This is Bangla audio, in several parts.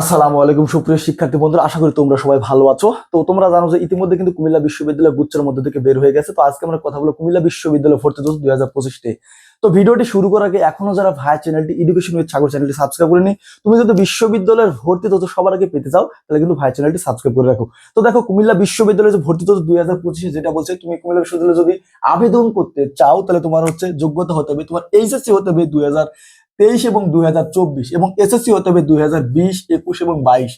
আসসালামু আলাইকুম, সুপ্রিয় শিক্ষার্থী বন্ধুরা, আশা করি তোমরা সবাই ভালো আছো। তো তোমরা জানো যে ইতিমধ্যে কিন্তু কুমিল্লা বিশ্ববিদ্যালয় গুচ্ছের মধ্যে থেকে বের হয়ে গেছে। তো আজকে আমরা কথা বলব কুমিল্লা বিশ্ববিদ্যালয় ভর্তি দোষ দুই হাজার তো ভিডিওটি শুরু করার আগে এখনও যারা ভাই চ্যানেলটি এডুকেশন উইথ সাগর চ্যানেলটি সাবস্ক্রাইব করে নি তুমি যদি বিশ্ববিদ্যালয়ের ভর্তি তথ্য সবার আগে পেতে চাও, তাহলে কিন্তু ভাই চ্যানেলটি সাবস্ক্রাইব করে রাখো। তো দেখো, কুমিল্লা বিশ্ববিদ্যালয়ে যে ভর্তি তথ্য দুই হাজার পঁচিশে যেটা বলছে, তুমি কুমিল্লা বিশ্ববিদ্যালয়ে যদি আবেদন করতে চাও, তাহলে তোমার হচ্ছে যোগ্যতা হতে হবে, তোমার এইচএসসি হতে হবে দুই হাজার তেইশ এবং দুই হাজার চব্বিশ এবং এসএসসি হতে হবে দুই হাজার এবং বাইশ।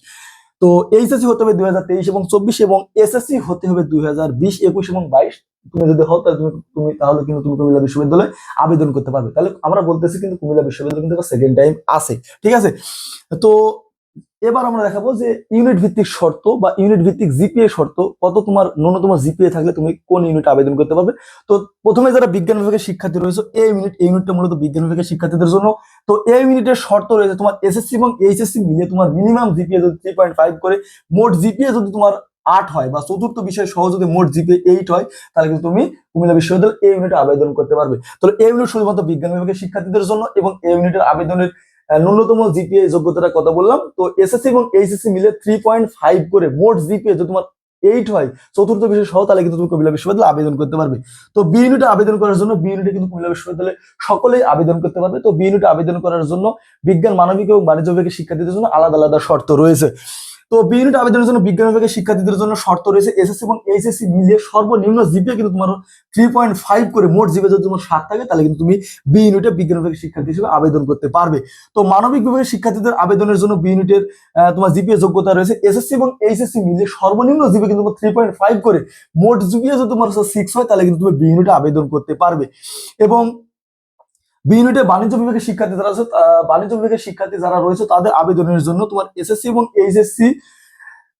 তো এইচএসসি হতে হবে দুই হাজার তেইশ এবং চব্বিশ এবং এসএসসি হতে হবে দুই হাজার বিশ, একুশ এবং বাইশ। তুমি যদি হও তাহলে তুমি তুমি তাহলে কিন্তু তুমি কুমিল্লা বিশ্ববিদ্যালয়ে আবেদন করতে পারবে। তাহলে আমরা বলতেছি কিন্তু কুমিল্লা বিশ্ববিদ্যালয় কিন্তু সেকেন্ড টাইম আছে। ঠিক আছে? তো এবার আমরা দেখাবো যে ইউনিট ভিত্তিক শর্ত বা ইউনিট ভিত্তিক জিপিএ শর্ত, কত তোমার ন্যূনতম জিপিএ থাকলে তুমি কোন ইউনিট আবেদন করতে পারবে? তো প্রথমে যারা বিজ্ঞান বিভাগের শিক্ষার্থী রয়েছে, এই ইউনিট এই ইউনিটটা মূলত বিজ্ঞান বিভাগের শিক্ষার্থীদের জন্য। তো এই ইউনিটের শর্ত রয়েছে তোমার এসএসসি এবং এইচএসসি মিলিয়ে তোমার মিনিমাম জিপিএ যদি থ্রি পয়েন্ট ফাইভ করে, মোট জিপিএ যদি তোমার আট হয় বা চতুর্থ বিষয় সহ যদি মোট জিপিএ এইট হয়, তাহলে কিন্তু তুমি কুমিল্লা বিশ্ববিদ্যালয় এই ইউনিটে আবেদন করতে পারবে। তাহলে এই ইউনিট শুধুমাত্র বিজ্ঞান বিভাগের শিক্ষার্থীদের জন্য এবং এই ইউনিটের আবেদনের ন্যূনতম জিপিএ যোগ্যতার কথা বললাম। তো এসএসসি এবং এইচএসসি মিলে থ্রি পয়েন্ট ফাইভ করে মোট জিপিএ যদি তোমার এইট হয়, চতুর্থ বিষয় সহ, তাহলে কিন্তু তুমি কুমিল্লা বিশ্ববিদ্যালয়ে আবেদন করতে পারবে। তো বি ইউনিটে আবেদন করার জন্য বি ইউনিটে কিন্তু কুমিল্লা বিশ্ববিদ্যালয়ে সকলেই আবেদন করতে পারবে। তো বি ইউনিটে আবেদন করার জন্য বিজ্ঞান, মানবিক এবং বাণিজ্য বিভাগের শিক্ষার্থীদের জন্য আলাদা আলাদা শর্ত রয়েছে। তো বি আবেদনের জন্য বিজ্ঞান বিভাগের শিক্ষার্থীদের জন্য শর্ত রয়েছে এসএসসি এবং এইচএসসি মিলিয়ে সর্বনিম্ন জিপিএ কিন্তু তোমার থ্রি পয়েন্ট ফাইভ করে মোট জিপিএ যদি তোমার সাত থাকে, তাহলে কিন্তু তুমি বি বিজ্ঞান বিভাগের শিক্ষার্থী হিসেবে আবেদন করতে পারবে। তো মানবিক বিভাগের শিক্ষার্থীদের আবেদনের জন্য বি ইউনিটের তোমার জিপিএ যোগ্যতা রয়েছে এসএসসি এবং এইচএসসি মিলিয়ে সর্বনিম্ন জিপিএ কিন্তু থ্রি পয়েন্ট ফাইভ করে মোট জিপিএ যদি তোমার সিক্স হয়, তাহলে কিন্তু তুমি বি আবেদন করতে পারবে। এবং বি ইউনিটে বাণিজ্য বিভাগের শিক্ষার্থী যারা আছে বাণিজ্য বিভাগের শিক্ষার্থী যারা রয়েছে, তাদের আবেদনের জন্য তোমার এসএসসি এবং এইচএসসি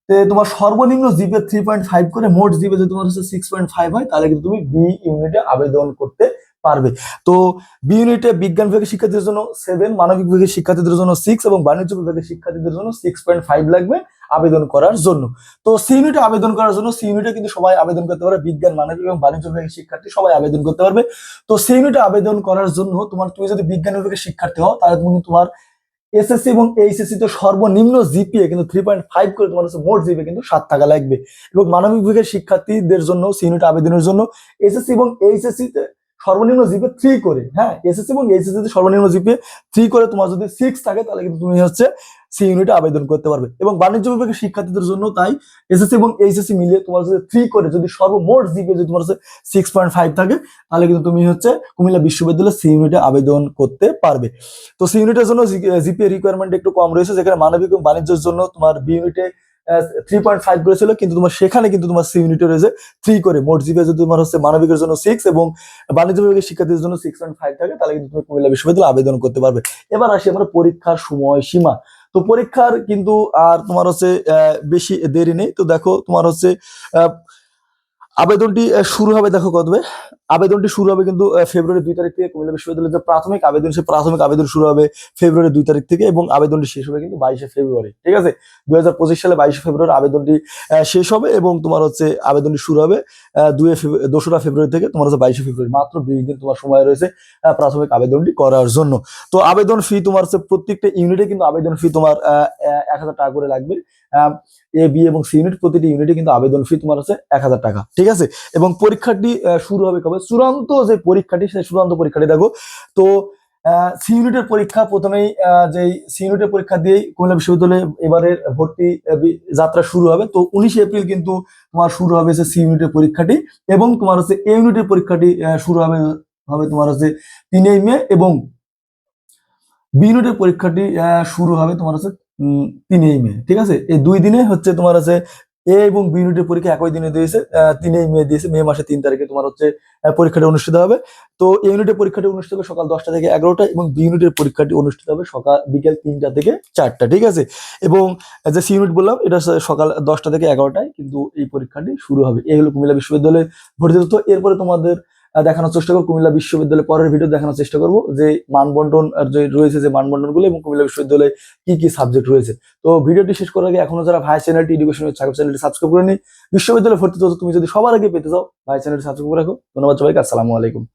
তে তোমার সর্বনিম্ন জিপে থ্রি পয়েন্ট ফাইভ করে, মোট জিপে যদি তোমার হচ্ছে সিক্স পয়েন্ট ফাইভ হয়, তাহলে কিন্তু তুমি বি ইউনিটে আবেদন করতে পারবে। তো বি ইউনিটে বিজ্ঞান বিভাগের শিক্ষার্থীদের জন্য সেভেন মানবিক বিভাগের শিক্ষার্থীদের জন্য সিক্স এবং বাণিজ্য বিভাগের শিক্ষার্থীদের জন্য সিক্স পয়েন্ট ফাইভ লাগবে। আবেদন করার জন্য। তো সিইউনিটে আবেদন করার জন্য সিইউনিটে কিন্তু সবাই আবেদন করতে পারে বিজ্ঞান মানবিক এবং বাণিজ্য বিভাগের শিক্ষার্থী সবাই আবেদন করতে পারবে। তো সিইউনিটে আবেদন করার জন্য তোমার তুমি যদি বিজ্ঞান বিভাগের শিক্ষার্থী হও, তাহলে তুমি তোমার এসএসসি এবং এইচএসসি তো সর্বনিম্ন জিপিএ কিন্তু থ্রি পয়েন্ট ফাইভ করে তোমার হচ্ছে মোট জিপিএ কিন্তু সাত টাকা লাগবে। এবং মানবিক বিভাগের শিক্ষার্থীদের জন্য সিইউনিটে আবেদনের জন্য এসএসসি এবং এইচএসসি তে সর্বনিম্ন জিপিএ থ্রি করে হ্যাঁ? এসএসসি এবং এইচএসসি তে সর্বনিম্ন জিপিএ থ্রি করে তোমার যদি সিক্স থাকে, তাহলে কিন্তু তুমি হচ্ছে সি ইউনিটে আবেদন করতে পারবে। এবং বাণিজ্য বিভাগের শিক্ষার্থীদের জন্য তাই এসএসসি এবং এইচএসসি মিলিয়ে তোমার যদি থ্রি করে যদি সর্বমোট জিপিএ যদি তোমার হচ্ছে সিক্স পয়েন্ট ফাইভ থাকে, তাহলে কিন্তু তুমি হচ্ছে কুমিল্লা বিশ্ববিদ্যালয়ে সি ইউনিটে আবেদন করতে পারবে। তো সি ইউনিটের জন্য জিপিএ রিকোয়ারমেন্ট একটু কম রয়েছে, যেখানে মানবিক এবং বাণিজ্যের জন্য তোমার বি ইউনিটে থ্রি পয়েন্ট ফাইভ করেছিল, কিন্তু তোমার সেখানে কিন্তু তোমার সি ইউনিটে রয়েছে থ্রি করে। মোট জিপে যদি তোমার হচ্ছে মানবিকের জন্য সিক্স এবং বাণিজ্য বিভাগের শিক্ষার্থীদের জন্য সিক্স পয়েন্ট ফাইভ থাকে, তাহলে কিন্তু তুমি কুমিল্লা বিশ্ববিদ্যালয়ে আবেদন করতে পারবে। এবার আসি আমরা পরীক্ষার সময় সীমা তো পরীক্ষার কিন্তু আর তোমার হচ্ছে বেশি দেরি নেই। তো দেখো তোমার হচ্ছে আহ, আবেদনটি শুরু হবে, দেখো কতবে আবেদনটি শুরু হবে কিন্তু ফেব্রুয়ারি দুই তারিখ থেকে কুমিল্লা বিশ্ববিদ্যালয়ের যে প্রাথমিক আবেদন সে প্রাথমিক আবেদন শুরু হবে ফেব্রুয়ারি দুই তারিখ থেকে এবং আবেদনটি শেষ হবে কিন্তু বাইশে ফেব্রুয়ারি, ঠিক আছে? দুই হাজার পঁচিশ সালে বাইশে ফেব্রুয়ারি আবেদনটি শেষ হবে এবং তোমার হচ্ছে আবেদনটি শুরু হবে দুই দোসরা ফেব্রুয়ারি থেকে তোমার হচ্ছে বাইশে ফেব্রুয়ারি, মাত্র বিশ দিন তোমার সময় রয়েছে প্রাথমিক আবেদনটি করার জন্য। তো আবেদন ফি তোমার হচ্ছে প্রত্যেকটা ইউনিটে কিন্তু আবেদন ফি তোমার এক হাজার টাকা করে লাগবে। এ বি এবং সি ইউনিট প্রতিটি ইউনিটে কিন্তু আবেদন ফি তোমার হচ্ছে এক হাজার টাকা, ঠিক আছে? এবং পরীক্ষাটি শুরু হবে কবে? চূড়ান্ত যে পরীক্ষাটি, সেই চূড়ান্ত পরীক্ষাটি দেখো। তো সি ইউনিটের পরীক্ষা প্রথমেই যে সি ইউনিটের পরীক্ষা দিয়েই কুমিল্লা বিশ্ববিদ্যালয়ে এবারের ভর্তি যাত্রা শুরু হবে। তো উনিশে এপ্রিল কিন্তু তোমার শুরু হবে যে সি ইউনিটের পরীক্ষাটি এবং তোমার হচ্ছে এ ইউনিটের পরীক্ষাটি শুরু হবে হবে তোমার হচ্ছে তিনই মে এবং বি ইউনিটের পরীক্ষাটি শুরু হবে তোমার হচ্ছে তিনই মে, ঠিক আছে? এই দুই দিনে হচ্ছে তোমার হচ্ছে এ এবং বি ইউনিটের পরীক্ষা একই দিনে দিয়েছে তিনই মে দিয়েছে, মে মাসে তিন তারিখে তোমার হচ্ছে পরীক্ষাটি অনুষ্ঠিত হবে। তো এ ইউনিটের পরীক্ষাটি অনুষ্ঠিত হবে সকাল দশটা থেকে এগারোটা এবং বি ইউনিটের পরীক্ষাটি অনুষ্ঠিত হবে সকাল, বিকেল তিনটা থেকে চারটা, ঠিক আছে? এবং যে সি ইউনিট বললাম, এটা সকাল দশটা থেকে এগারোটায় কিন্তু এই পরীক্ষাটি শুরু হবে। এই হলো কুমিল্লা বিশ্ববিদ্যালয়ে ভর্তি তথ্য। এরপরে তোমাদের দেখানোর চেষ্টা করব। কুমিল্লা বিশ্ববিদ্যালয়ে পরের ভিডিও দেখানোর চেষ্টা করব যে মানবন্টন রয়েছে যে মানবন্টনগুলো এবং কুমিল্লা বিশ্ববিদ্যালয়ে কি কি সাবজেক্ট রয়েছে। তো ভিডিওটি শেষ করার আগে এখনও যারা ভাই চ্যানেলটি এডুকেশন চ্যানেলটি সাবস্ক্রাইব করে নি বিশ্ববিদ্যালয়ে ভর্তি তুমি যদি সবার আগে পেতে চাও, ভাই চ্যানেলটি সাবস্ক্রাইব করে রাখো। ধন্যবাদ সবাইকে, আসসালামু আলাইকুম।